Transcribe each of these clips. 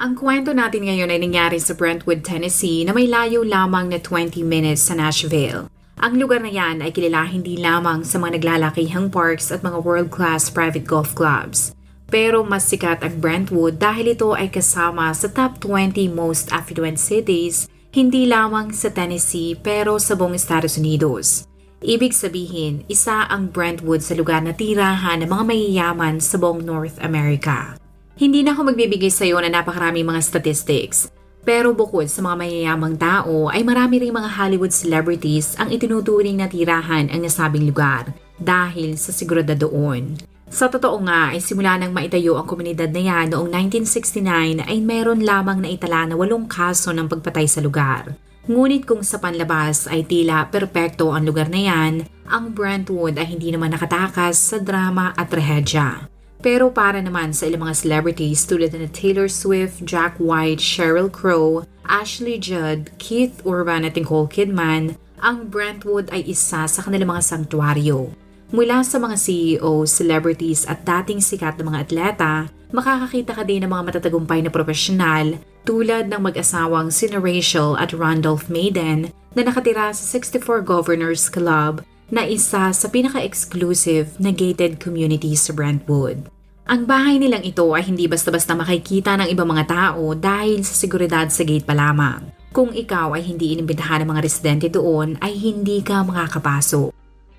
Ang kwento natin ngayon ay nangyari sa Brentwood, Tennessee na may layo lamang na 20 minutes sa Nashville. Ang lugar na yan ay kilala hindi lamang sa mga naglalakihang parks at mga world-class private golf clubs. Pero mas sikat ang Brentwood dahil ito ay kasama sa top 20 most affluent cities hindi lamang sa Tennessee pero sa buong Estados Unidos. Ibig sabihin, isa ang Brentwood sa lugar na tirahan ng mga mayayaman sa buong North America. Hindi na ako magbibigay sa iyo na napakaraming mga statistics. Pero bukod sa mga mayayamang tao ay marami ring mga Hollywood celebrities ang itinuturing na tirahan ang nasabing lugar dahil sa seguridad doon. Sa totoo nga ay simula nang maitayo ang komunidad na yan noong 1969 ay meron lamang na itala na walong kaso ng pagpatay sa lugar. Ngunit kung sa panlabas ay tila perpekto ang lugar na yan, ang Brentwood ay hindi naman nakatakas sa drama at trahedya. Pero para naman sa ilang mga celebrities tulad na Taylor Swift, Jack White, Sheryl Crow, Ashley Judd, Keith Urban at Nicole Kidman, ang Brentwood ay isa sa kanilang mga sanktuaryo. Mula sa mga CEO, celebrities at dating sikat na mga atleta, makakakita ka din ng mga matatagumpay na profesional tulad ng mag-asawang sina Rachel at Randolph Maiden na nakatira sa 64 Governors Club na isa sa pinaka-exclusive na gated community sa Brentwood. Ang bahay nilang ito ay hindi basta-basta makikita ng ibang mga tao dahil sa seguridad sa gate pa lamang. Kung ikaw ay hindi inimbitahan ng mga residente doon ay hindi ka makakapasok.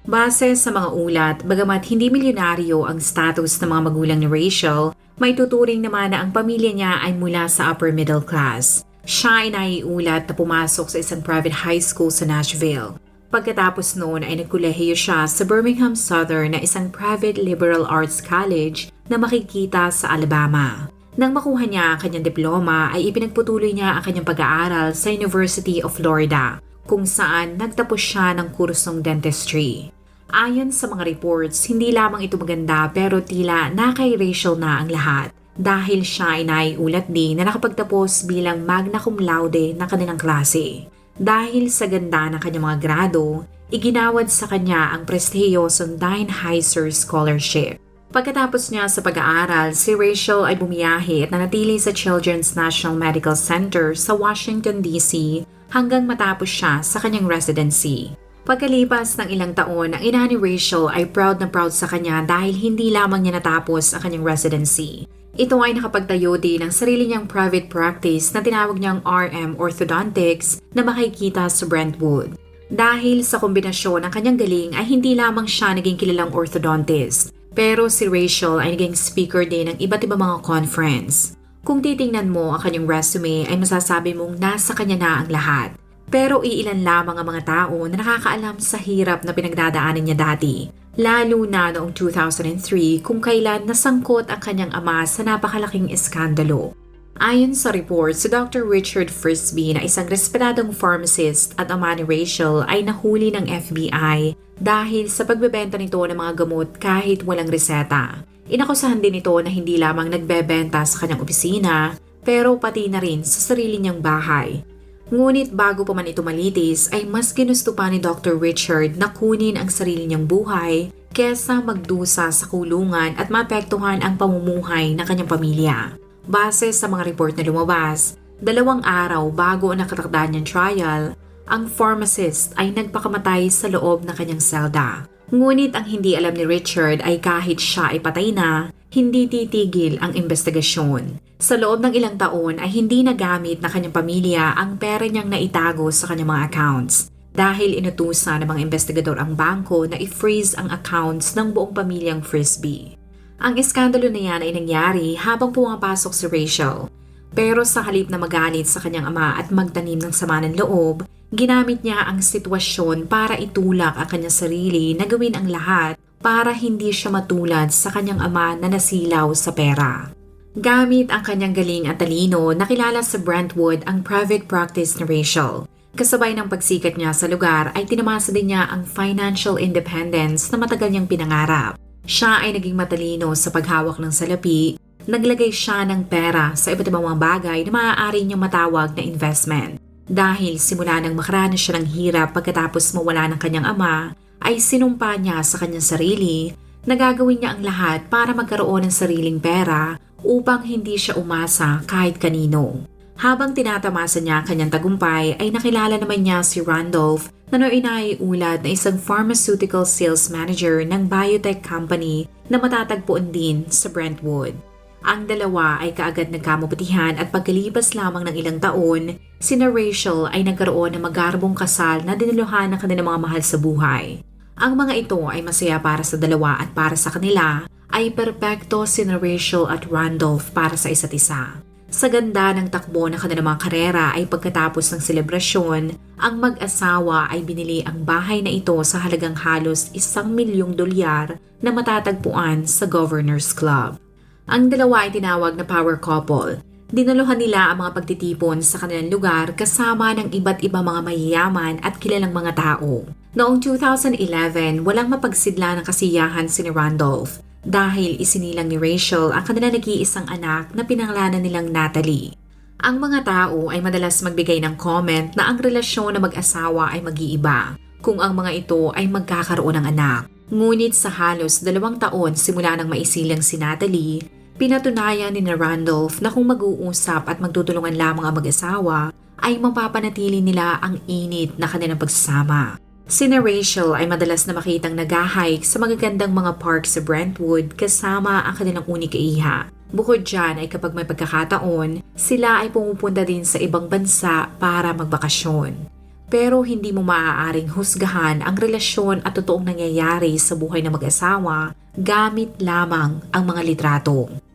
Base sa mga ulat, bagamat hindi milyonaryo ang status ng mga magulang ni Rachel, may tuturing naman na ang pamilya niya ay mula sa upper middle class. Siya ay naiulat na pumasok sa isang private high school sa Nashville. Pagkatapos noon ay nagkulehiyo siya sa Birmingham Southern na isang private liberal arts college na makikita sa Alabama. Nang makuha niya ang kanyang diploma ay ipinagputuloy niya ang kanyang pag-aaral sa University of Florida kung saan nagtapos siya ng kursong dentistry. Ayon sa mga reports, hindi lamang ito maganda pero tila na kay Rachel na ang lahat dahil siya ay naiulat din na nakapagtapos bilang magna cum laude ng kanilang klase. Dahil sa ganda ng kanyang mga grado, iginawad sa kanya ang prestihiyosong Deinheiser Scholarship. Pagkatapos niya sa pag-aaral, si Rachel ay bumiyahe at nanatili sa Children's National Medical Center sa Washington, D.C. hanggang matapos siya sa kanyang residency. Pagkalipas ng ilang taon, ang ina ni Rachel ay proud na proud sa kanya dahil hindi lamang niya natapos ang kanyang residency. Ito ay nakapagtayo din ng sarili niyang private practice na tinawag niyang RM Orthodontics na makikita sa Brentwood. Dahil sa kombinasyon ng kanyang galing ay hindi lamang siya naging kilalang orthodontist, pero si Rachel ay naging speaker din ng iba't ibang mga conference. Kung titingnan mo ang kanyang resume ay masasabi mong nasa kanya na ang lahat. Pero iilan lamang ang mga tao na nakakaalam sa hirap na pinagdadaanan niya dati lalo na noong 2003 kung kailan nasangkot ang kanyang ama sa napakalaking eskandalo. Ayon sa report, si Dr. Richard Frisbee na isang respetadong pharmacist at ama ni Rachel ay nahuli ng FBI dahil sa pagbebenta nito ng mga gamot kahit walang reseta. Inakusahan din ito na hindi lamang nagbebenta sa kanyang opisina pero pati na rin sa sarili niyang bahay Ngunit bago pa man ito malitis ay mas ginusto pa ni Dr. Richard na kunin ang sarili niyang buhay kesa magdusa sa kulungan at maapektuhan ang pamumuhay ng kanyang pamilya. Base sa mga report na lumabas, dalawang araw bago ang nakatakda niyang trial, ang pharmacist ay nagpakamatay sa loob ng kanyang selda. Ngunit ang hindi alam ni Richard ay kahit siya ay patay na, hindi titigil ang investigasyon. Sa loob ng ilang taon ay hindi nagamit na kanyang pamilya ang pera niyang naitago sa kanyang mga accounts dahil inutusan ng mga investigador ang bangko na i-freeze ang accounts ng buong pamilyang Frisbee. Ang eskandalo na yan ay nangyari habang pumapasok si Rachel. Pero sa halip na magalit sa kanyang ama at magtanim ng sama ng loob, ginamit niya ang sitwasyon para itulak ang kanyang sarili na gawin ang lahat para hindi siya matulad sa kanyang ama na nasilaw sa pera. Gamit ang kanyang galing at talino, nakilala sa Brentwood ang private practice ni Rachel. Kasabay ng pagsikat niya sa lugar ay tinamasa din niya ang financial independence na matagal niyang pinangarap. Siya ay naging matalino sa paghawak ng salapi, naglagay siya ng pera sa iba't ibang mga bagay na maaari niyang matawag na investment. Dahil simula nang makaranas siya ng hirap pagkatapos mawala ng kanyang ama, ay sinumpa niya sa kanyang sarili na gagawin niya ang lahat para magkaroon ng sariling pera upang hindi siya umasa kahit kanino. Habang tinatamasa niya ang kanyang tagumpay ay nakilala naman niya si Randolph na noon ay ulad na isang pharmaceutical sales manager ng biotech company na matatagpuan din sa Brentwood. Ang dalawa ay kaagad nagkamuputihan at pagkalipas lamang ng ilang taon, sina Rachel ay nagkaroon ng magarbong kasal na diniluhan ng kanilang mga mahal sa buhay. Ang mga ito ay masaya para sa dalawa at para sa kanila ay perpekto sina Rachel at Randolph para sa isa't isa. Sa ganda ng takbo ng kanilang mga karera ay pagkatapos ng selebrasyon, ang mag-asawa ay binili ang bahay na ito sa halagang halos isang milyong dolyar na matatagpuan sa Governor's Club. Ang dalawa ay tinawag na power couple. Dinaluhan nila ang mga pagtitipon sa kanilang lugar kasama ng iba't ibang mga mayayaman at kilalang mga tao. Noong 2011, walang mapagsidla ng kasiyahan si Randolph dahil isinilang ni Rachel ang kanilang nag-iisang anak na pinangalanan nilang Natalie. Ang mga tao ay madalas magbigay ng comment na ang relasyon ng mag-asawa ay mag-iiba kung ang mga ito ay magkakaroon ng anak. Ngunit sa halos dalawang taon simula nang maisilang si Natalie, pinatunayan ni na Randolph na kung mag-uusap at magtutulungan lamang ang mag-asawa, ay mapapanatili nila ang init na kanilang pagsasama. Sina Rachel ay madalas na makitang nag-hike sa magagandang mga park sa Brentwood kasama ang kanilang unika iha. Bukod dyan ay kapag may pagkakataon, sila ay pumupunta din sa ibang bansa para magbakasyon. Pero hindi mo maaaring husgahan ang relasyon at totoong nangyayari sa buhay ng mag-asawa gamit lamang ang mga litrato.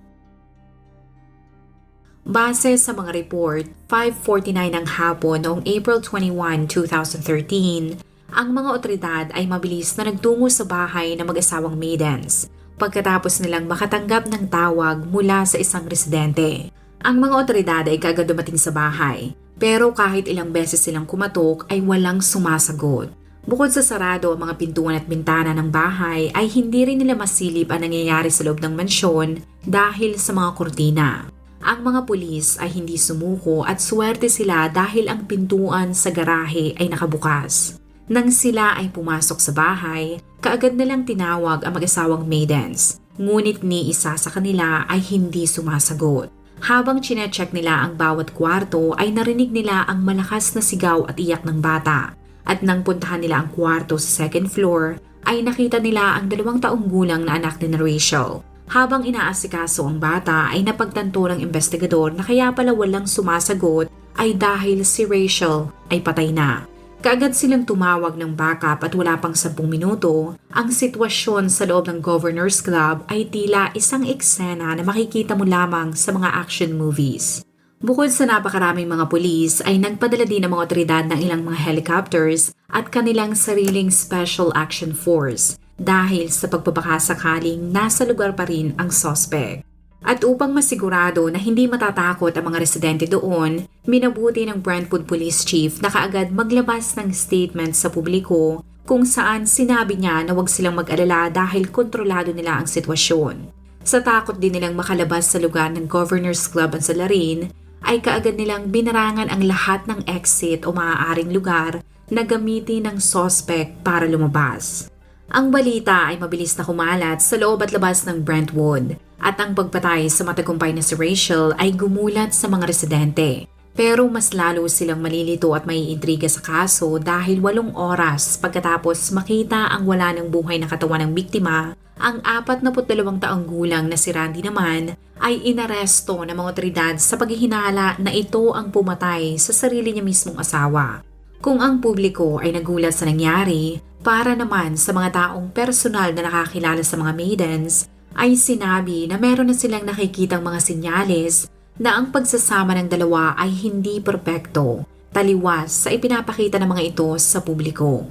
Base sa mga report, 5.49 ng hapon noong April 21, 2013, ang mga otoridad ay mabilis na nagtungo sa bahay ng mag-asawang maidens pagkatapos nilang makatanggap ng tawag mula sa isang residente. Ang mga otoridad ay kagad dumating sa bahay, pero kahit ilang beses silang kumatok ay walang sumasagot. Bukod sa sarado ang mga pintuan at bintana ng bahay ay hindi rin nila masilip ang nangyayari sa loob ng mansyon dahil sa mga kurtina. Ang mga pulis ay hindi sumuko at swerte sila dahil ang pintuan sa garahe ay nakabukas. Nang sila ay pumasok sa bahay, kaagad nilang tinawag ang mag-asawang maidens. Ngunit ni isa sa kanila ay hindi sumasagot. Habang chinecheck nila ang bawat kwarto ay narinig nila ang malakas na sigaw at iyak ng bata. At nang puntahan nila ang kwarto sa second floor, ay nakita nila ang dalawang taong gulang na anak ni Rachel. Habang inaasikaso ang bata ay napagtanto ng investigador na kaya pala walang sumasagot ay dahil si Rachel ay patay na. Kaagad silang tumawag ng backup at wala pang 10 minuto, ang sitwasyon sa loob ng Governor's Club ay tila isang eksena na makikita mo lamang sa mga action movies. Bukod sa napakaraming mga pulis ay nagpadala din ng mga otoridad ng ilang mga helicopters at kanilang sariling Special Action Force dahil sa pagpapakasakaling nasa lugar pa rin ang suspect. At upang masigurado na hindi matatakot ang mga residente doon, minabuti ng Brentwood Police Chief na kaagad maglabas ng statement sa publiko kung saan sinabi niya na huwag silang mag-alala dahil kontrolado nila ang sitwasyon. Sa takot din nilang makalabas sa lugar ng Governor's Club ang Salarin, ay kaagad nilang binarangan ang lahat ng exit o maaaring lugar na gamitin ng suspect para lumabas. Ang balita ay mabilis na kumalat sa loob at labas ng Brentwood at ang pagpatay sa matagumpay na si Rachel ay gumulat sa mga residente. Pero mas lalo silang malilito at may intriga sa kaso dahil walong oras pagkatapos makita ang wala ng buhay na katawan ng biktima, ang 42 taong gulang na si Randy naman ay inaresto ng mga otoridad sa paghihinala na ito ang pumatay sa sarili niya mismong asawa. Kung ang publiko ay nagulat sa nangyari, para naman sa mga taong personal na nakakilala sa mga maidens, ay sinabi na meron na silang nakikitang mga sinyales na ang pagsasama ng dalawa ay hindi perpekto, taliwas sa ipinapakita ng mga ito sa publiko.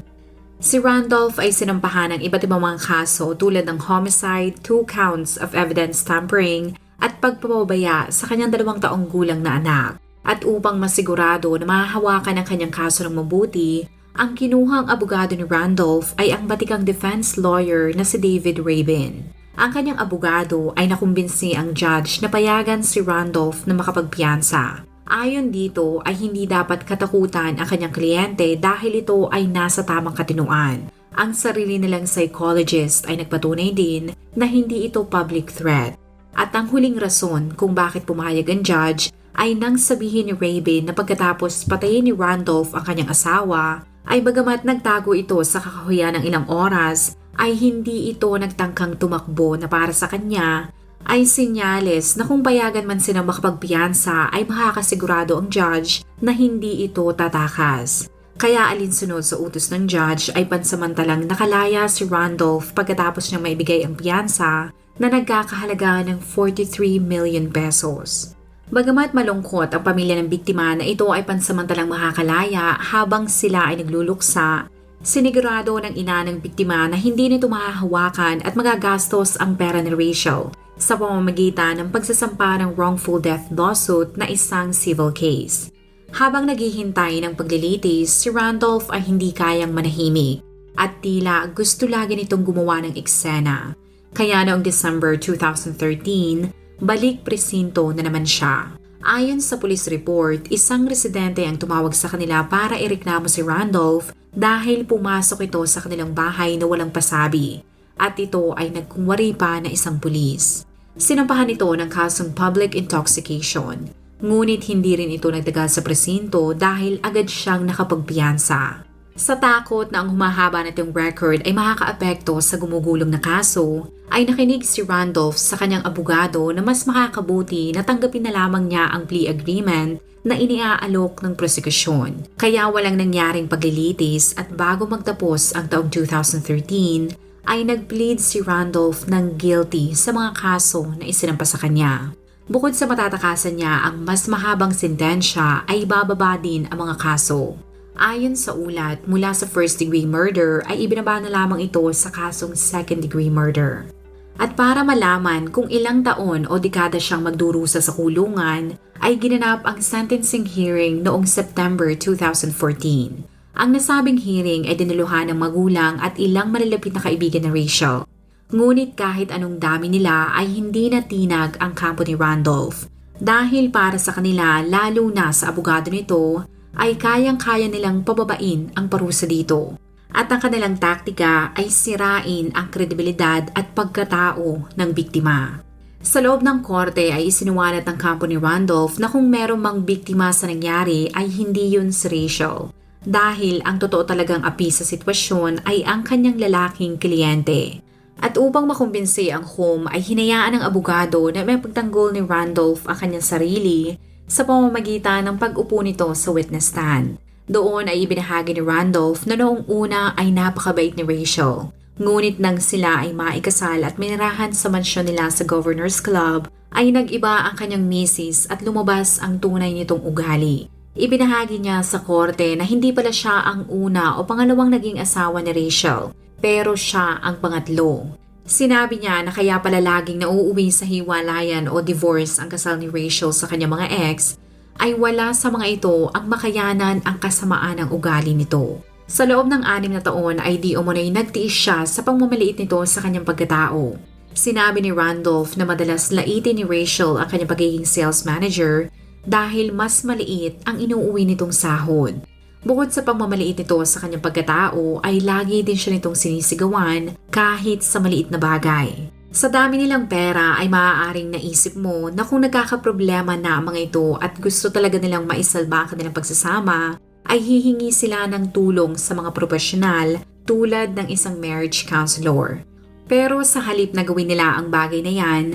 Si Randolph ay sinampahan ng iba't ibang mga kaso tulad ng homicide, two counts of evidence tampering at pagpapabaya sa kanyang dalawang taong gulang na anak. At upang masigurado na mahahawakan ang kanyang kaso ng mabuti, ang kinuhang abogado ni Randolph ay ang batikang defense lawyer na si David Rabin. Ang kanyang abogado ay nakumbinsi ang judge na payagan si Randolph na makapagpiyansa. Ayon dito ay hindi dapat katakutan ang kanyang kliyente dahil ito ay nasa tamang katinuan. Ang sarili nilang psychologist ay nagpatunay din na hindi ito public threat. At ang huling rason kung bakit pumayag ang judge ay nang sabihin ni Rabin na pagkatapos patayin ni Randolph ang kanyang asawa, ay bagamat nagtago ito sa kakahuyan ng ilang oras, ay hindi ito nagtangkang tumakbo na para sa kanya ay sinyales na kung payagan man silang makapagpiyansa ay makakasigurado ang judge na hindi ito tatakas. Kaya alinsunod sa utos ng judge ay pansamantalang nakalaya si Randolph pagkatapos niyang maibigay ang piyansa na nagkakahalaga ng 43 million pesos. Bagamat malungkot ang pamilya ng biktima na ito ay pansamantalang makakalaya habang sila ay nagluluksa, sinigurado ng ina ng biktima na hindi nito mahahawakan at magagastos ang pera ni Rachel sa pamamagitan ng pagsasampa ng wrongful death lawsuit na isang civil case. Habang naghihintay ng paglilitis, si Randolph ay hindi kayang manahimik at tila gusto lagi nitong gumawa ng eksena. Kaya noong December 2013, balik presinto na naman siya. Ayon sa police report, isang residente ang tumawag sa kanila para ireklamo si Randolph dahil pumasok ito sa kanilang bahay na walang pasabi at ito ay nagkungwari pa na isang pulis. Sinampahan ito ng kasong public intoxication, ngunit hindi rin ito nagtagal sa presinto dahil agad siyang nakapagpiyansa. Sa takot na ang humahaba nitong record ay makakaapekto sa gumugulong na kaso, ay nakinig si Randolph sa kanyang abogado na mas makakabuti na tanggapin na lamang niya ang plea agreement na iniaalok ng prosekusyon. Kaya walang nangyaring paglilitis at bago magtapos ang taong 2013, ay nag-plead si Randolph ng guilty sa mga kaso na isinampa sa kanya. Bukod sa matatakasan niya ang mas mahabang sentensya ay bababa din ang mga kaso. Ayon sa ulat, mula sa first degree murder ay ibinaba na lamang ito sa kasong second degree murder. At para malaman kung ilang taon o dekada siyang magdurusa sa kulungan, ay ginanap ang sentencing hearing noong September 2014. Ang nasabing hearing ay dinuluhan ng magulang at ilang malalapit na kaibigan ni Rachel. Ngunit kahit anong dami nila ay hindi natinag ang kampo ni Randolph. Dahil para sa kanila, lalo na sa abogado nito, ay kayang-kaya nilang pababain ang parusa dito. At ang kanilang taktika ay sirain ang kredibilidad at pagkatao ng biktima. Sa loob ng korte ay isinuwalat ng kampo ni Randolph na kung merong mang biktima sa nangyari ay hindi yun si Rachel. Dahil ang totoo talagang api sa sitwasyon ay ang kanyang lalaking kliyente. At upang makumbinsi ang home ay hinayaan ng abogado na may pagtanggol ni Randolph ang kanyang sarili sa pamamagitan ng pag-upo nito sa witness stand. Doon ay ibinahagi ni Randolph na noong una ay napakabait ni Rachel. Ngunit nang sila ay maikasal at minirahan sa mansyon nila sa Governor's Club, ay nag-iba ang kanyang misis at lumabas ang tunay nitong ugali. Ibinahagi niya sa korte na hindi pala siya ang una o pangalawang naging asawa ni Rachel, pero siya ang pangatlo. Sinabi niya na kaya pala laging nauuwi sa hiwalayan o divorce ang kasal ni Rachel sa kanyang mga ex ay wala sa mga ito ang makayanan ang kasamaan ng ugali nito. Sa loob ng anim na taon ay di umunay nagtiis siya sa pagmamaliit nito sa kanyang pagkatao. Sinabi ni Randolph na madalas laitin ni Rachel ang kanyang pagiging sales manager dahil mas maliit ang inuuwi nitong sahod. Bukod sa pagmamaliit nito sa kanyang pagkatao ay lagi din siya nitong sinisigawan kahit sa maliit na bagay. Sa dami nilang pera ay maaaring naisip mo na kung nagkakaproblema na ang mga ito at gusto talaga nilang maisalba ang kanilang pagsasama, ay hihingi sila ng tulong sa mga profesional tulad ng isang marriage counselor. Pero sa halip na gawin nila ang bagay na yan,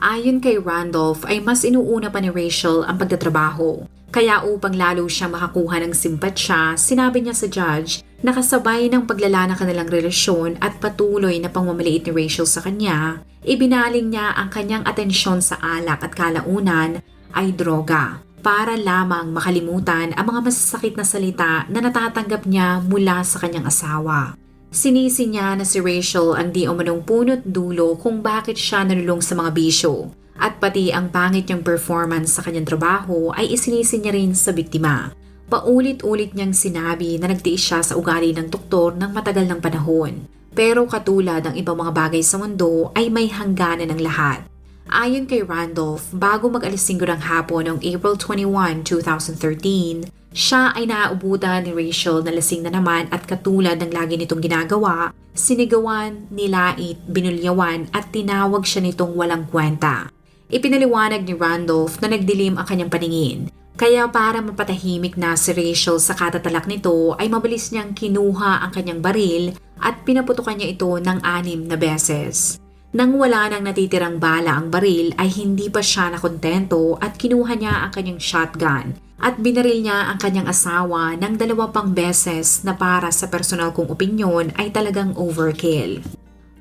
ayon kay Randolph ay mas inuuna pa ni Rachel ang pagtatrabaho kaya upang lalo siyang makakuha ng simpatsya, sinabi niya sa judge na kasabay ng paglala ng kanilang relasyon at patuloy na pangmamaliit ni Rachel sa kanya, ibinaling niya ang kanyang atensyon sa alak at kalaunan ay droga para lamang makalimutan ang mga masasakit na salita na natatanggap niya mula sa kanyang asawa. Sinisi niya na si Rachel ang di umanong punot dulo kung bakit siya nalulong sa mga bisyo At pati ang pangit niyang performance sa kanyang trabaho ay isinisi niya rin sa biktima. Paulit-ulit niyang sinabi na nagtiis siya sa ugali ng doktor ng matagal ng panahon. Pero katulad ng ibang mga bagay sa mundo ay may hangganan ng lahat. Ayon kay Randolph, bago mag-alas 5 ng hapon noong April 21, 2013, siya ay naaubutan ni Rachel na lasing na naman at katulad ng lagi nitong ginagawa, sinigawan, nilait, binulyawan at tinawag siya nitong walang kwenta. Ipinaliwanag ni Randolph na nagdilim ang kanyang paningin. Kaya para mapatahimik na si Rachel sa katatalak nito ay mabilis niyang kinuha ang kanyang baril at pinaputukan niya ito ng anim na beses. Nang wala nang natitirang bala ang baril ay hindi pa siya nakontento at kinuha niya ang kanyang shotgun at binaril niya ang kanyang asawa ng dalawa pang beses na para sa personal kong opinyon ay talagang overkill.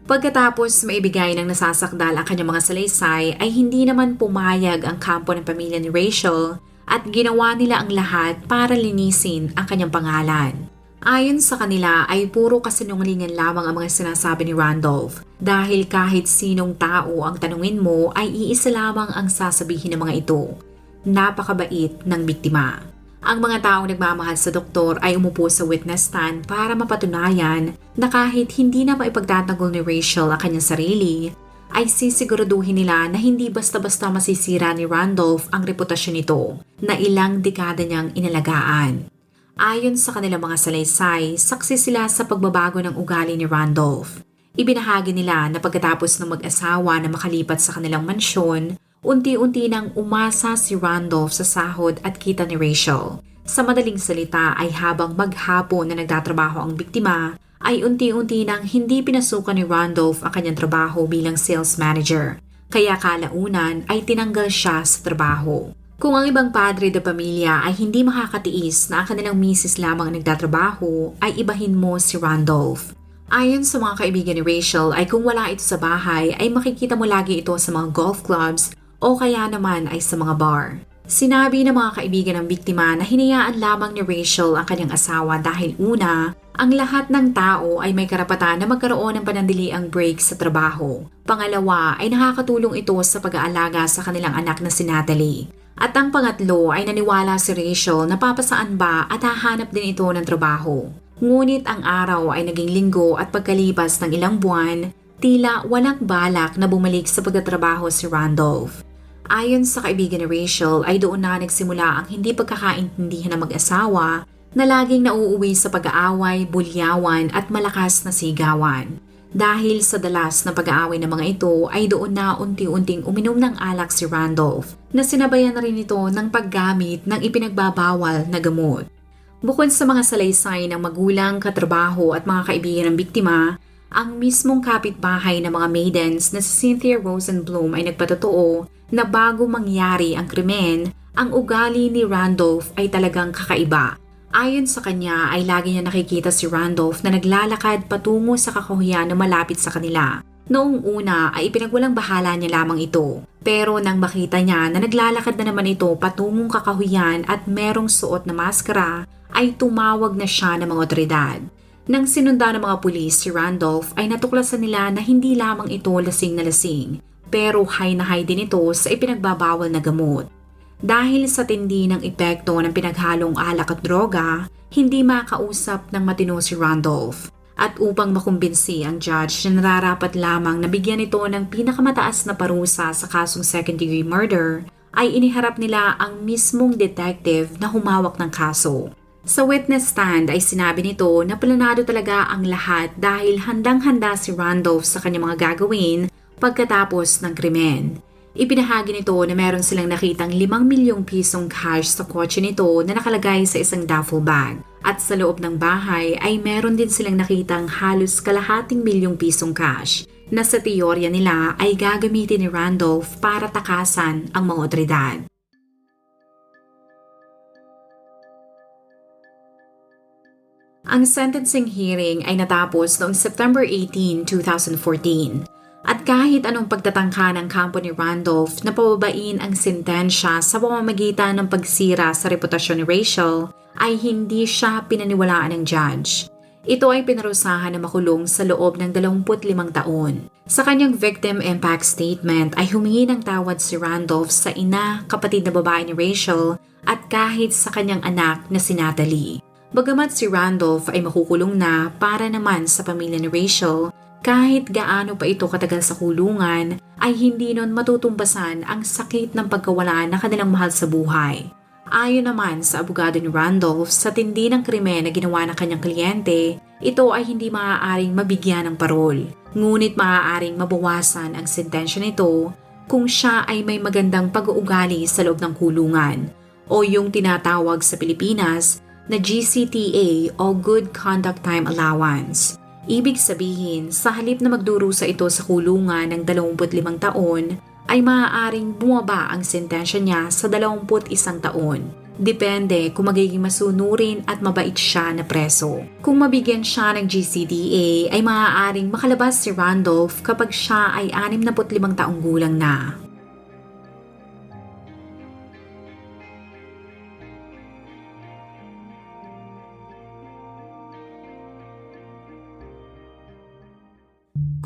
Pagkatapos maibigay ng nasasakdal ang kanyang mga salaysay ay hindi naman pumayag ang kampo ng pamilya ni Rachel at ginawa nila ang lahat para linisin ang kanyang pangalan. Ayon sa kanila ay puro kasinungalingan lamang ang mga sinasabi ni Randolph dahil kahit sinong tao ang tanungin mo ay iisa lamang ang sasabihin ng mga ito. Napakabait ng biktima. Ang mga taong nagmamahal sa doktor ay umupo sa witness stand para mapatunayan na kahit hindi na maipagtatanggol ni Rachel ang kanyang sarili, ay sisiguraduhin nila na hindi basta-basta masisira ni Randolph ang reputasyon nito na ilang dekada niyang inalagaan. Ayon sa kanilang mga salaysay, saksi sila sa pagbabago ng ugali ni Randolph. Ibinahagi nila na pagkatapos ng mag-asawa na makalipat sa kanilang mansyon, Unti-unti nang umasa si Randolph sa sahod at kita ni Rachel. Sa madaling salita ay habang maghapon na nagtatrabaho ang biktima, ay unti-unti nang hindi pinasukan ni Randolph ang kanyang trabaho bilang sales manager. Kaya kalaunan ay tinanggal siya sa trabaho. Kung ang ibang padre de pamilya ay hindi makakatiis na ang kanilang misis lamang ang nagtatrabaho, ay ibahin mo si Randolph. Ayon sa mga kaibigan ni Rachel ay kung wala ito sa bahay ay makikita mo lagi ito sa mga golf clubs o kaya naman ay sa mga bar. Sinabi ng mga kaibigan ng biktima na hinayaan lamang ni Rachel ang kanyang asawa dahil una, ang lahat ng tao ay may karapatan na magkaroon ng panandiliang break sa trabaho. Pangalawa ay nakakatulong ito sa pag-aalaga sa kanilang anak na si Natalie. At ang pangatlo ay naniwala si Rachel na papasaan ba at hahanap din ito ng trabaho. Ngunit ang araw ay naging linggo at pagkalipas ng ilang buwan, tila walang balak na bumalik sa pagtatrabaho si Randolph. Ayon sa kaibigan ni Rachel ay doon na nagsimula ang hindi pagkakaintindihan ng mag-asawa na laging nauuwi sa pag-aaway, bulyawan at malakas na sigawan. Dahil sa dalas ng pag-aaway ng mga ito ay doon na unti-unting uminom ng alak si Randolph na sinabayan na rin ito ng paggamit ng ipinagbabawal na gamot. Bukod sa mga salaysay ng magulang, katrabaho at mga kaibigan ng biktima, ang mismong kapitbahay ng mga maidens na si Cynthia Rosenblum ay nagpatotoo na bago mangyari ang krimen, ang ugali ni Randolph ay talagang kakaiba. Ayon sa kanya ay lagi niya nakikita si Randolph na naglalakad patungo sa kakahuyan na malapit sa kanila. Noong una ay ipinagwalang bahala niya lamang ito. Pero nang makita niya na naglalakad na naman ito patungong kakahuyan at merong suot na maskara, ay tumawag na siya ng mga otoridad. Nang sinunda ng mga pulis si Randolph ay natuklasan nila na hindi lamang ito lasing na lasing, pero high na high din ito sa ipinagbabawal na gamot. Dahil sa tindi ng epekto ng pinaghalong alak at droga, hindi makausap ng matino si Randolph. At upang makumbinsi ang judge na nararapat lamang na bigyan ito ng pinakamataas na parusa sa kasong second degree murder, ay iniharap nila ang mismong detective na humawak ng kaso. Sa witness stand ay sinabi nito na planado talaga ang lahat dahil handang-handa si Randolph sa kanyang mga gagawin pagkatapos ng krimen. Ipinahagi nito na meron silang nakitang 5 milyong pisong cash sa kotse nito na nakalagay sa isang duffel bag. At sa loob ng bahay ay meron din silang nakitang halos kalahating milyong pisong cash na sa teorya nila ay gagamitin ni Randolph para takasan ang mga otoridad. Ang sentencing hearing ay natapos noong September 18, 2014 at kahit anong pagtatangka ng kampo ni Randolph na pababain ang sentensya sa pamamagitan ng pagsira sa reputasyon ni Rachel, ay hindi siya pinaniwalaan ng judge. Ito ay pinarusahan na makulong sa loob ng 25 taon. Sa kanyang victim impact statement ay humingi ng tawad si Randolph sa ina, kapatid na babae ni Rachel at kahit sa kanyang anak na si Natalie. Bagamat si Randolph ay makukulong na para naman sa pamilya ni Rachel, kahit gaano pa ito katagal sa kulungan, ay hindi nun matutumbasan ang sakit ng pagkawala na kanilang mahal sa buhay. Ayon naman sa abogado ni Randolph, sa tindi ng krimen na ginawa ng kanyang kliyente, ito ay hindi maaaring mabigyan ng parol. Ngunit maaaring mabawasan ang sentensya nito kung siya ay may magandang pag-uugali sa loob ng kulungan o yung tinatawag sa Pilipinas na GCTA o Good Conduct Time Allowance. Ibig sabihin, sa halip na magdurusa ito sa kulungan ng 25 taon, ay maaaring bumaba ang sentensya niya sa 21 taon. Depende kung magiging masunurin at mabait siya na preso. Kung mabigyan siya ng GCDA ay maaaring makalabas si Randolph kapag siya ay 65 taong gulang na.